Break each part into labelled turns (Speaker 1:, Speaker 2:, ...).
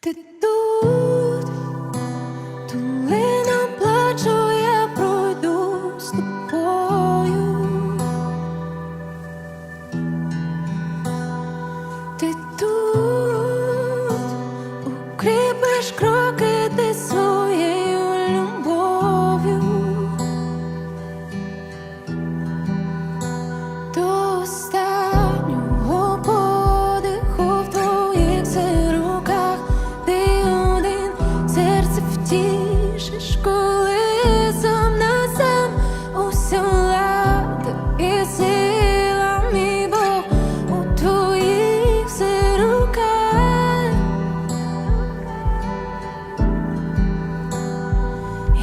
Speaker 1: Ти тут,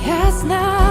Speaker 2: has now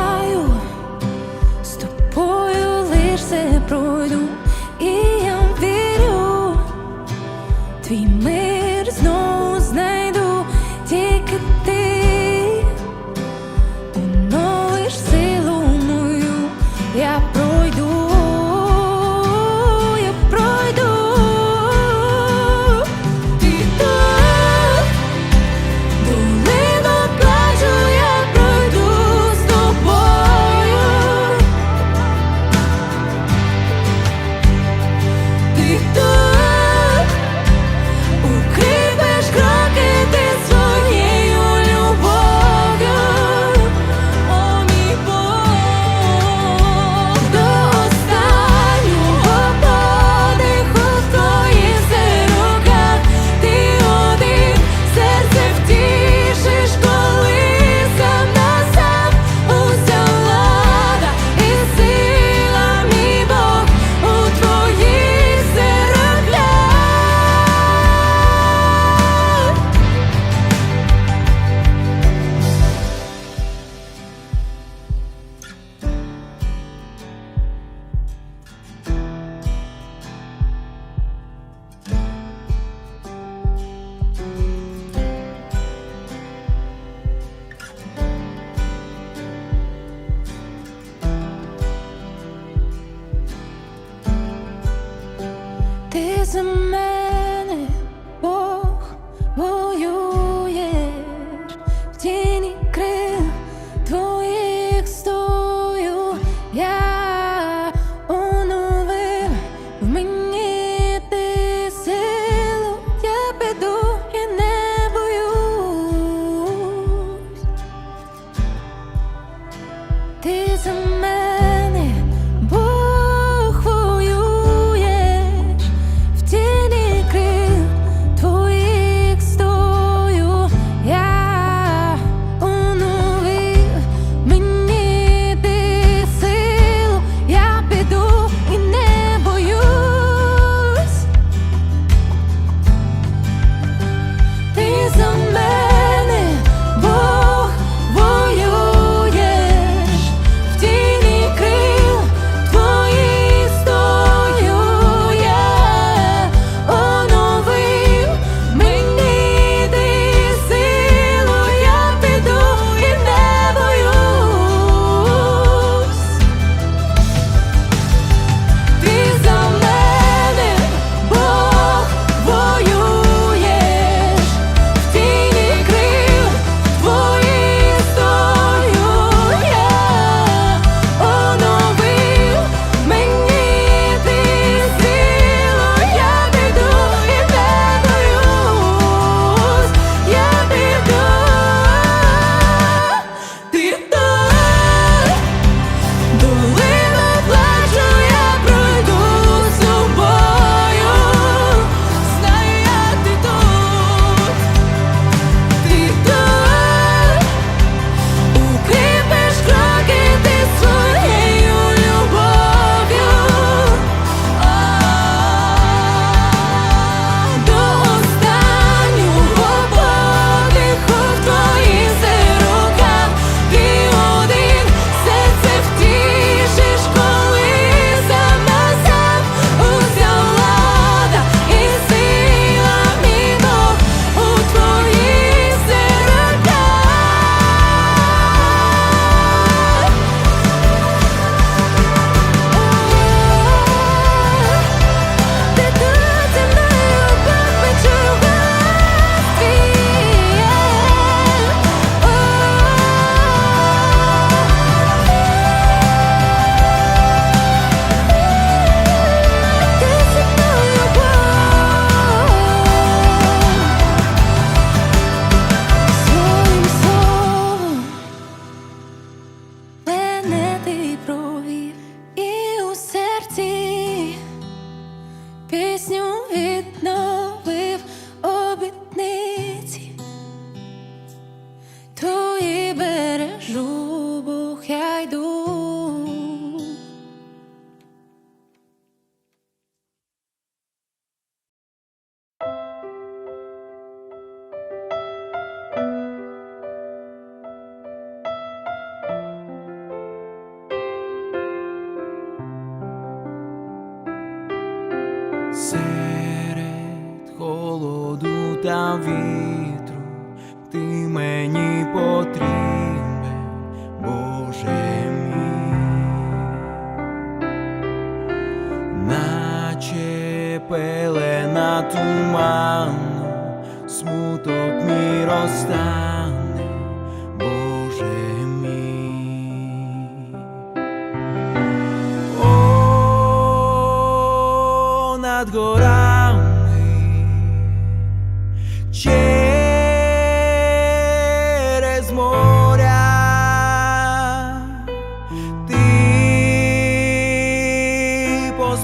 Speaker 3: Davi.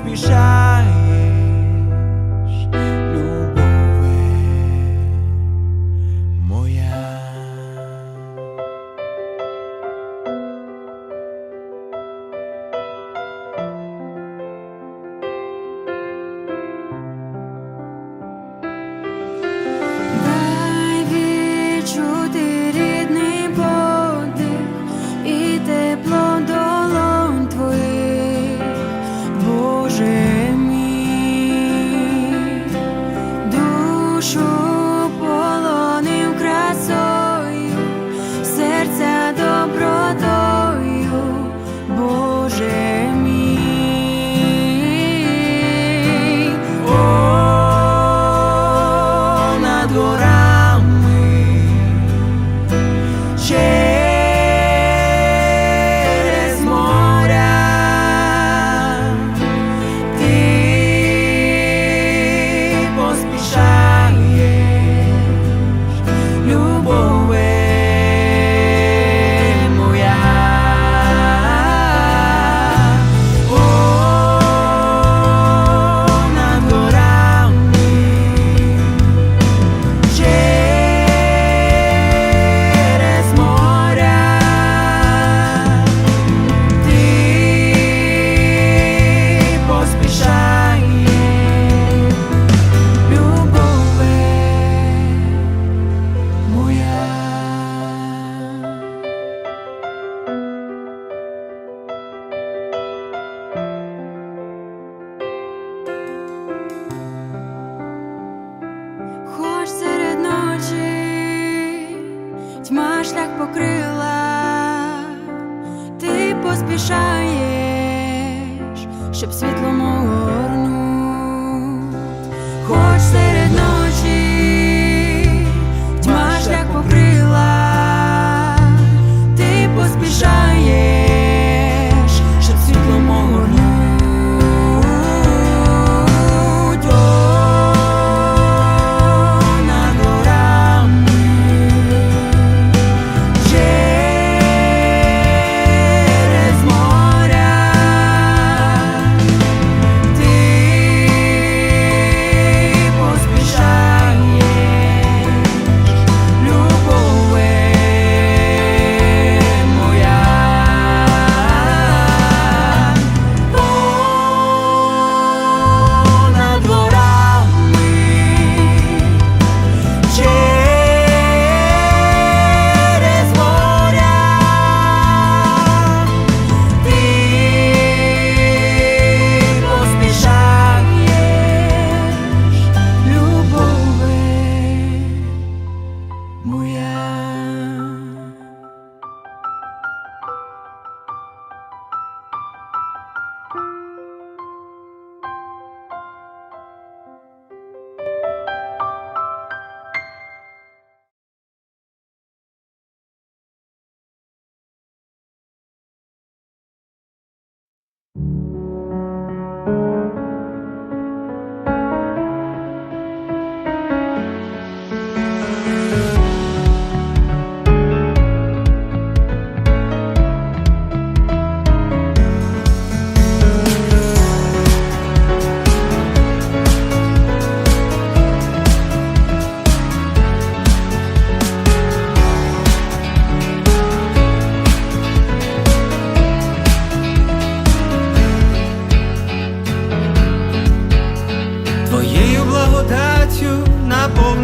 Speaker 3: me.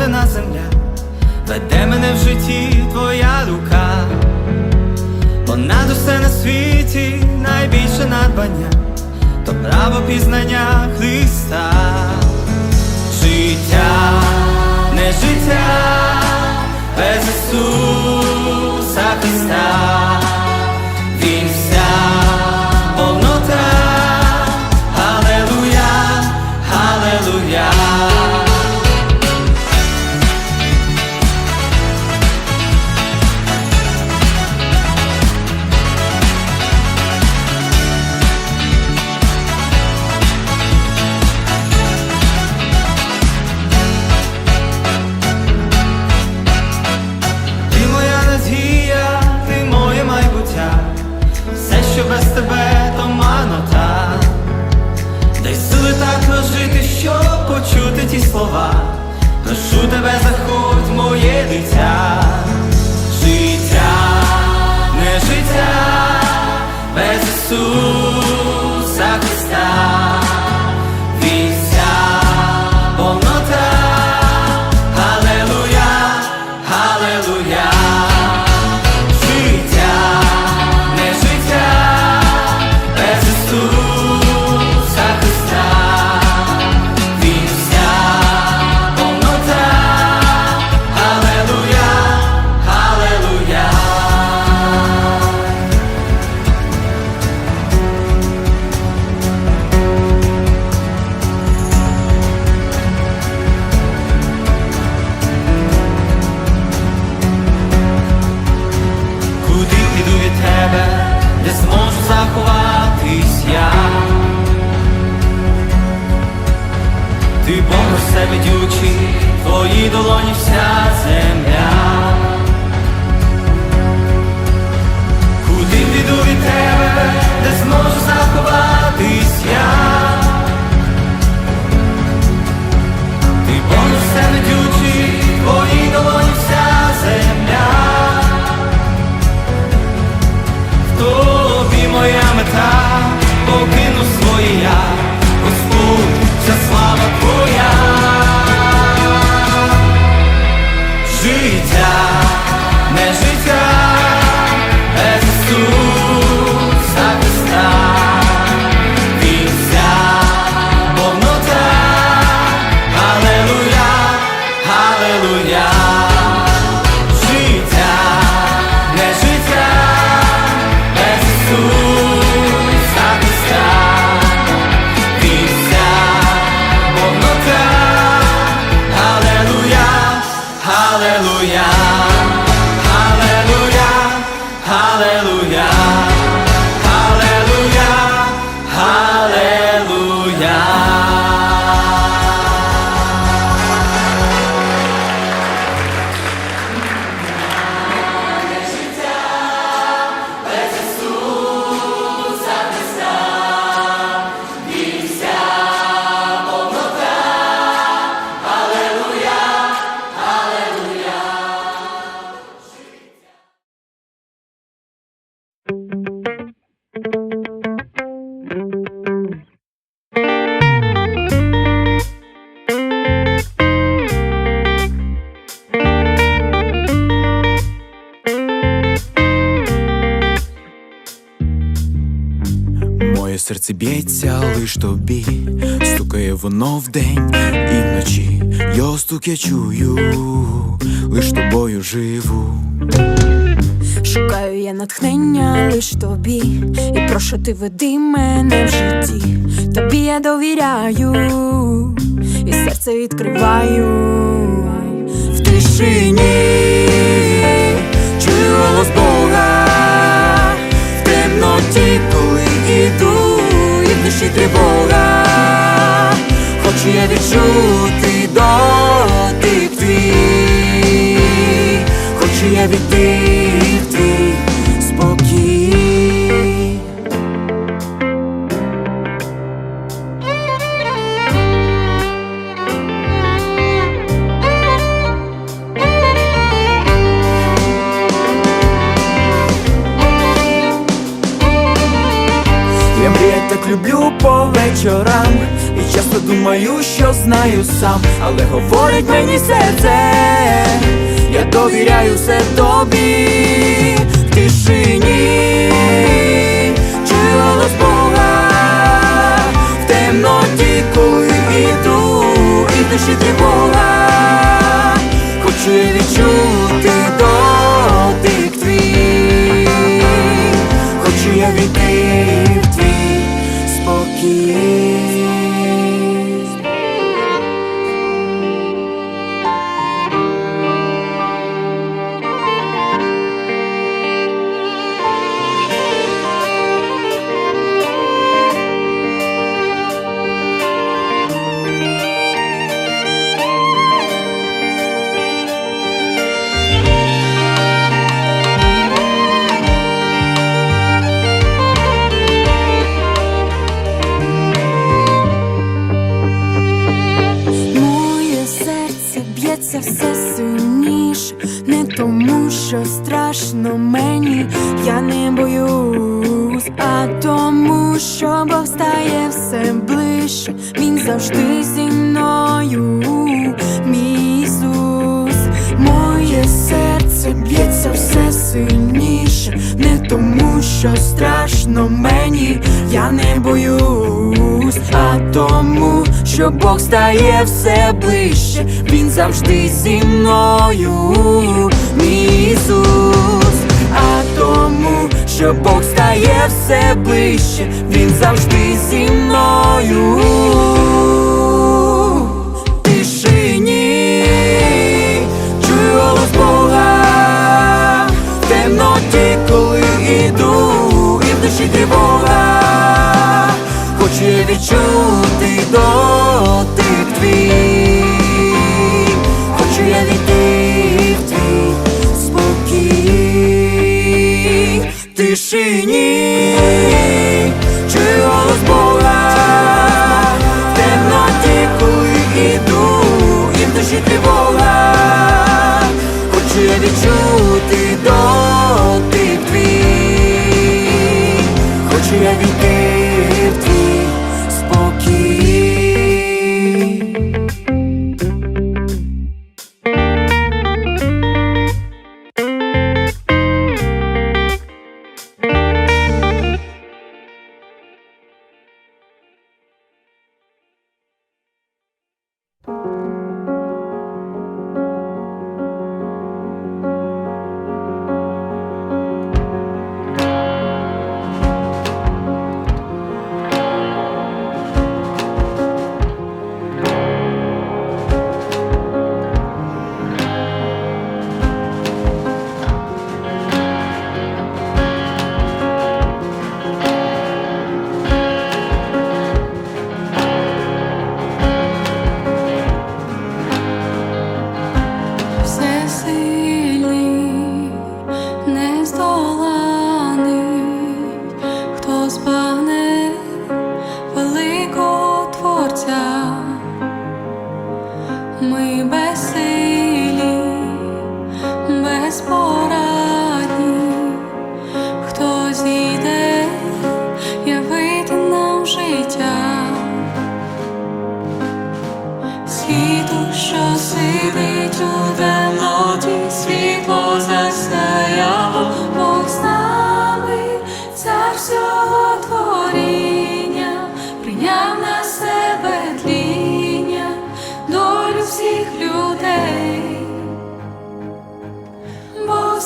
Speaker 3: родина земля, веде мене в житті твоя рука, понад усе на світі найбільше надбання, то право пізнання Христа, життя, не
Speaker 4: життя без Ісуса Христа. Тебе, заходь, моє дитя.
Speaker 2: Серце б'ється лиш тобі, стукає воно вдень і вночі. Його стук я чую, лиш тобою живу.
Speaker 3: Шукаю я натхнення лиш тобі, і прошу ти веди мене в житті. Тобі я довіряю, і серце відкриваю в тишині, чую голос Бога в темноті, коли іду, душі тривога. Хочу я відчути дотик твій, хочу я війти в твій
Speaker 2: так люблю по вечорам, і часто думаю, що знаю сам, але говорить мені серце, я довіряю все тобі. В тишині, чую голос Бога. В темноті, коли іду, і душі тривога.
Speaker 3: que завжди зі мною, мій Ісус моє серце б'ється все сильніше, не тому, що страшно мені, я не боюсь, а тому, що Бог стає все ближче, Він завжди зі мною, мій Ісус, а тому, що Бог стає все ближче, Він завжди.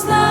Speaker 5: love.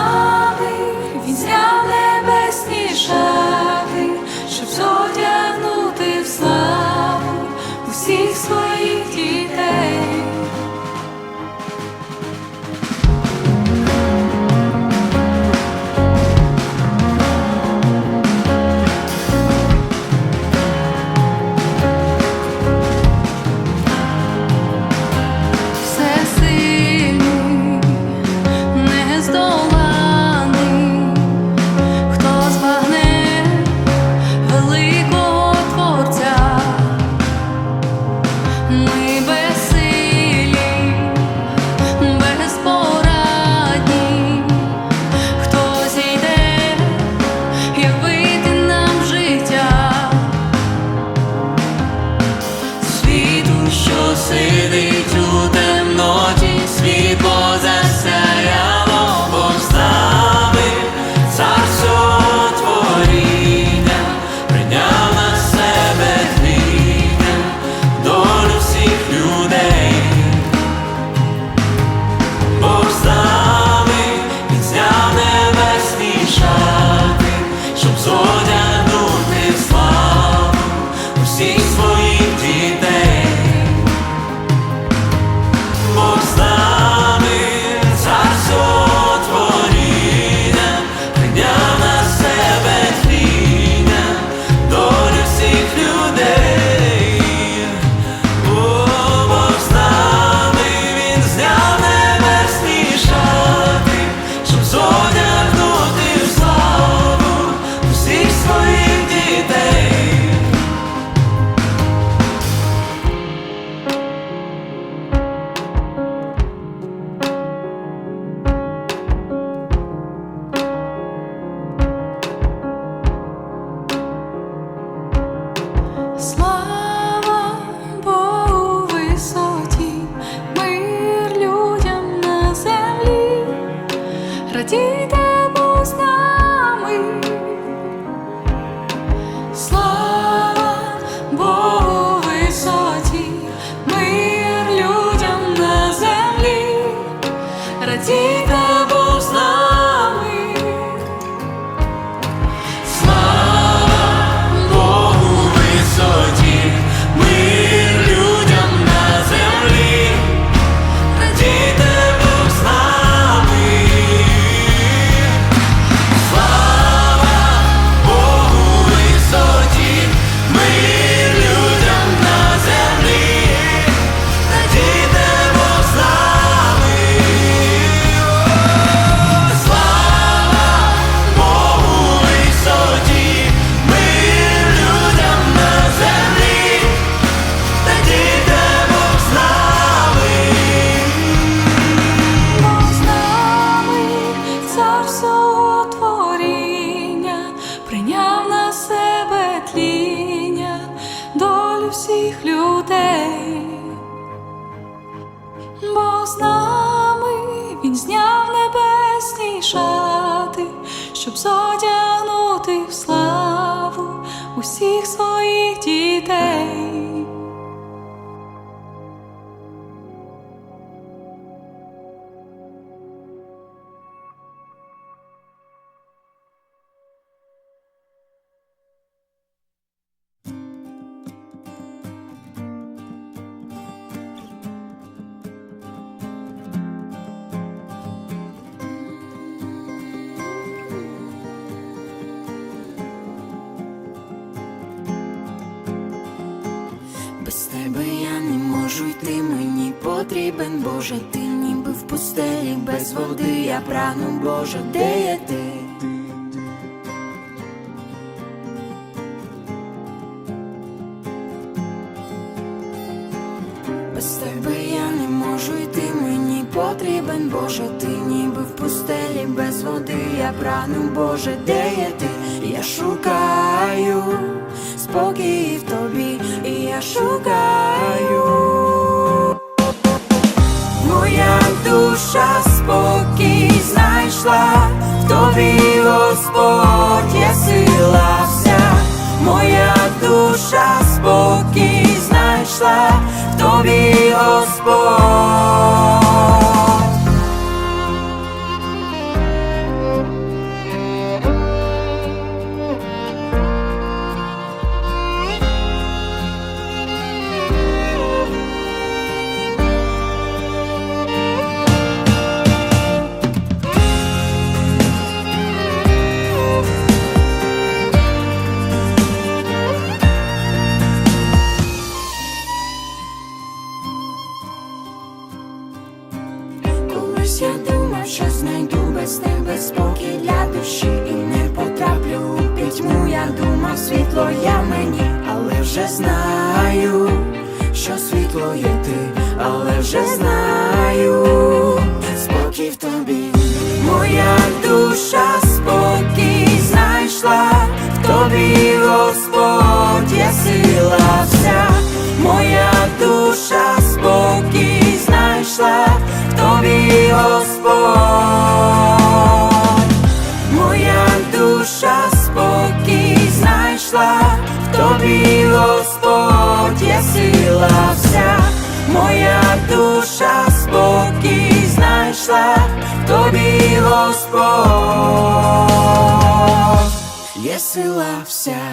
Speaker 5: Deeper. всіх людей.
Speaker 3: без тебе я не можу йти, мені потрібен, Боже, ти ніби в пустелі без води, я прагну, Боже, де є ти? Без тебе я не можу йти, мені потрібен, Боже, ти ніби в пустелі без води, я прагну, Боже, де? шукаю, моя душа спокій знайшла, в тобі Господь є сила вся, моя душа спокій знайшла, в тобі Господь Господь, є сила вся.